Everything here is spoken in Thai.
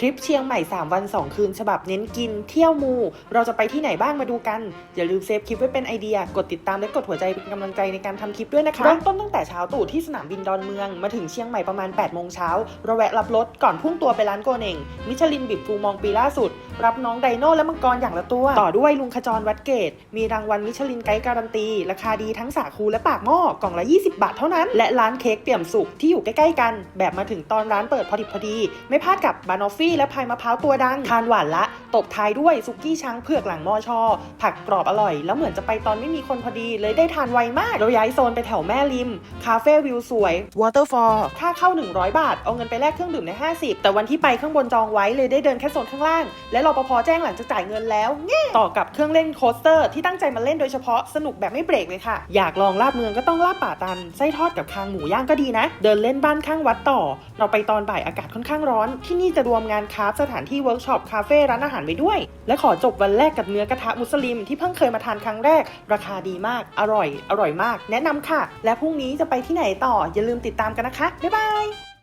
ทริปเชียงใหม่ 3 วัน 2 คืน ฉบับเน้นกิน เที่ยวมู เราจะไปที่ไหนบ้างมาดูกัน อย่าลืมเซฟคลิปไว้เป็นไอเดีย กดติดตามและกดหัวใจเป็นกำลังใจในการทำคลิปด้วยนะคะ เริ่มต้นตั้งแต่เช้าตู่ที่สนามบินดอนเมือง มาถึงเชียงใหม่ประมาณ8โมงเช้าเราแวะรับรถก่อนพุ่งตัวไปร้านโกเน่งมิชลินบิบฟูมองปีล่าสุด รับน้องไดโน่และมังกรอย่างละตัว ต่อด้วยลุงขจรวัดเกต มีรางวัลมิชลินไกด์การันตี ราคาดีทั้งสาคูและปากหม้อกล่องละ 20 บาทเท่านั้น และร้านเค้กเปี่ยมสุกที่อยู่ใกล้ๆกัน แบบมาถึงตอนร้านเปิดพอดิบพอดี ไม่พลาดกับบานอฟฟี่และพายมะพร้าวตัวดังทานหวานละ ตบท้ายด้วยซุกี้ช้างเผือกหลังมอชอ ผักกรอบอร่อย แล้วเหมือนจะไปตอนไม่มีคนพอดี เลยได้ทานไวมากเราย้ายโซนไปแถวแม่ริมคาเฟ่วิวสวย Waterfall ค่าเข้า 100 บาทเอาเงินไปแลกเครื่องดื่มใน 50 แต่วันที่ไปข้างบนจองไว้เลยได้เดินแค่โซนข้างล่างและรปภแจ้งหลังจากจ่ายเงินแล้วแง่ต่อกับเครื่องเล่นโคสเตอร์ที่ตั้งใจมาเล่นโดยเฉพาะสนุกแบบไม่เบรกเลยค่ะ อยากลองลาบเมืองก็ต้องลาบป่าตัน ไส้ทอดกับคางหมูย่างก็ดีนะ เดินเล่นบ้านข้างวัดต่อ เราไปตอนบ่ายอากาศค่อนข้างร้อน ที่นี่จะรวมงานคราฟต์สถานที่เวิร์กช็อปคาเฟ่ร้านอาหารไปด้วย และขอจบวันแรกกับเนื้อกระทะมุสลิมที่เพิ่งเคยมาทานครั้งแรก ราคาดีมาก อร่อย อร่อยมาก แนะนำค่ะ และพรุ่งนี้จะไปที่ไหนต่ออย่าลืมติดตามกันนะคะบ๊ายบาย